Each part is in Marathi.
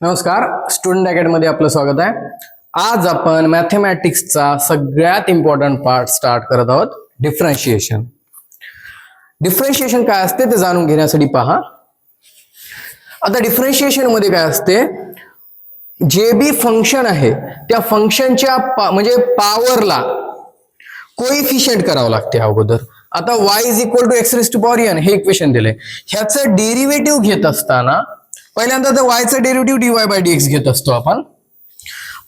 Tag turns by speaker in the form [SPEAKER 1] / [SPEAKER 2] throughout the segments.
[SPEAKER 1] नमस्कार स्टुडंट अकॅडमीमध्ये आपलं स्वागत आहे. आज आपण मॅथमॅटिक्सचा सगळ्यात इम्पॉर्टंट पार्ट स्टार्ट करत आहोत डिफरन्शिएशन डिफरन्शिएशन काय असते ते जाणून घेण्यासाठी पहा. आता डिफरन्शिएशनमध्ये काय असते? जे बी फंक्शन आहे त्या फंक्शनच्या पा- म्हणजे पॉवरला कोइफिशियंट करावं लागते अगोदर. आता y is equal to x to power n हे इक्वेशन दिले ह्याचं डेरिव्हेटिव्ह घेत असताना पहिल्यांदा तर वायचं derivative dy by d x घेत असतो आपण.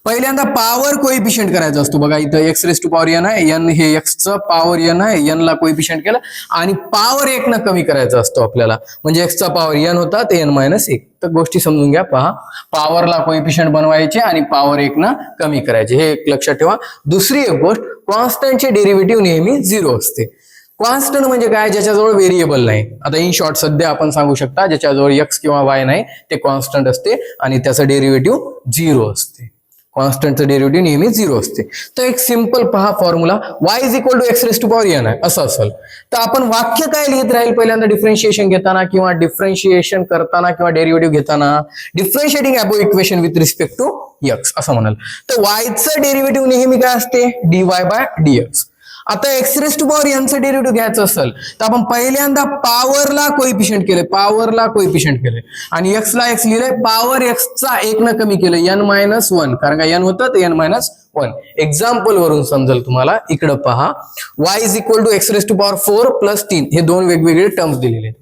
[SPEAKER 1] पहिल्यांदा पॉवर कोइफिशियंट करायचा असतो. बघा इथं x raise to power n आहे एन हे एक्सचं पॉवर एन आहे एन ला कोइफिशियंट केलं आणि पॉवर एक न कमी करायचा असतो आपल्याला. म्हणजे एक्सचा पॉवर एन होता ते एन मायनस एक. तर गोष्टी समजून घ्या पहा. पॉवरला कोइफिशियंट बनवायचे आणि पॉवर एक न कमी करायचे. हे एक लक्षात ठेवा. दुसरी एक गोष्ट कॉन्स्टंटचे डेरिव्हेटिव्ह नेहमी झिरो असते. कॉन्स्टंट म्हणजे काय? ज्याच्याजवळ व्हेरिएबल नाही. आता इन शॉर्ट सध्या आपण सांगू शकता ज्याच्याजवळ एक्स किंवा वाय नाही ते कॉन्स्टंट असते आणि त्याचं डेरिव्हेटिव्ह झिरो असते. कॉन्स्टंटचं डेरिव्हेटिव्ह नेहमी झिरो असते. तर एक सिंपल पहा formula y is equal to x raise to power n आहे. असं असेल. तर आपण वाक्य काय लिहित राहील पहिल्यांदा डिफरन्शिएशन घेताना किंवा डिफरन्शिएशन करताना किंवा डेरिव्हेटिव्ह घेताना? Differentiating above equation with respect to x असं म्हणाल. तर वायचं डेरिव्हेटिव्ह नेहमी काय असते? D y by d x आता एक्स रेस टू पॉवर यांचं डेरिव्हेटिव्ह घ्यायचं असेल तर आपण पहिल्यांदा पॉवरला कोइफिशियंट केले पॉवरला कोइफिशियंट केले आणि एक्स ला एक्स लिहिलंय पॉवर एक्सचा एक न कमी केलं एन मायनस वन कारण का एन होतं तर एन मायनस वन एक्झाम्पल वरून समजेल तुम्हाला इकडं पहा. Y is equal to x raise to power four plus तीन. हे दोन वेगवेगळे टर्म्स दिलेले आहेत.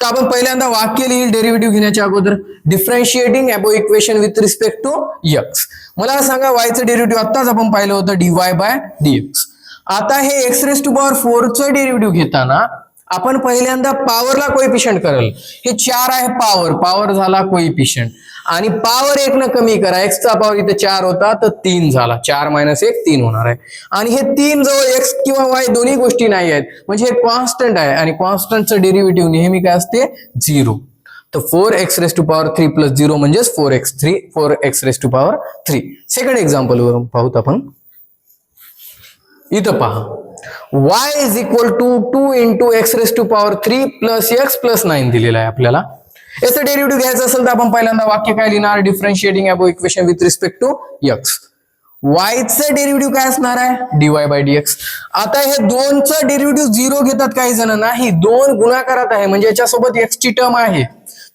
[SPEAKER 1] तर आपण पहिल्यांदा वाक्य लिहिल डेरिव्हेटिव्ह घेण्याच्या अगोदर. Differentiating above equation with respect to x मला सांगा वायचं डेरिव्हेटिव्ह आत्ताच आपण पाहिलं होतं d y by d x आता हे एक्स रेस टू पॉवर फोरचं डेरिव्हेटिव्ह घेताना आपण पहिल्यांदा पॉवरला कोइफिशियंट करेल. हे चार आहे पॉवर पॉवर झाला कोइफिशियंट आणि पॉवर एक न कमी करा. एक्सचा पॉवर इथे चार होता तर तीन झाला. चार मायनस एक तीन होणार आहे. आणि हे तीन जवळ एक्स किंवा वाय दोन्ही गोष्टी नाही आहेत. म्हणजे हे कॉन्स्टंट आहे. आणि कॉन्स्टंटचं डेरिव्हेटिव्ह नेहमी काय असते? झिरो तर four x raise to power three plus zero म्हणजेच four x three four x raise to power three second example वरून पाहूत आपण. इथं पहा. Y is equal to two into x raise to power three plus x plus nine दिलेला आहे आपल्याला. याचं डेरिव्हेटिव्ह घ्यायचं असेल तर आपण पहिल्यांदा वाक्य काय लिहिणार? Differentiating above equation with respect to x वायचं डेरिव्हेटिव्ह काय असणार आहे? डीवाय बाय डी एक्स आता हे दोनचं डेरिव्हेटिव्ह झिरो घेतात काही जण. नाही दोन गुणाकारात आहे. म्हणजे याच्यासोबत एक्स ची टर्म आहे.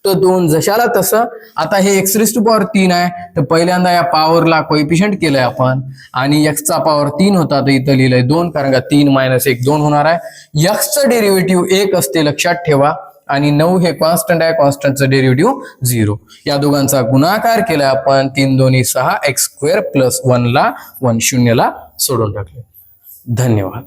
[SPEAKER 1] तर दोन जशाला तसं. आता हे एक्स रेस टू पॉवर तीन आहे. तर पहिल्यांदा या पॉवरला कोइफिशियंट केलंय आपण. आणि एक्सचा पॉवर तीन होता तर इथं लिहिलंय दोन कारण का तीन मायनस एक दोन होणार आहे. एक्सचं डेरिव्हेटिव्ह एक असते लक्षात ठेवा. आणि नऊ हे कॉन्स्टंट आहे कॉन्स्टंटचं डेरिव्हेटिव्ह झिरो या दोघांचा गुणाकार केला आपण. तीन दोन्ही सहा एक्स स्क्वेअर प्लस वनला वन शून्यला सोडून टाकले धन्यवाद.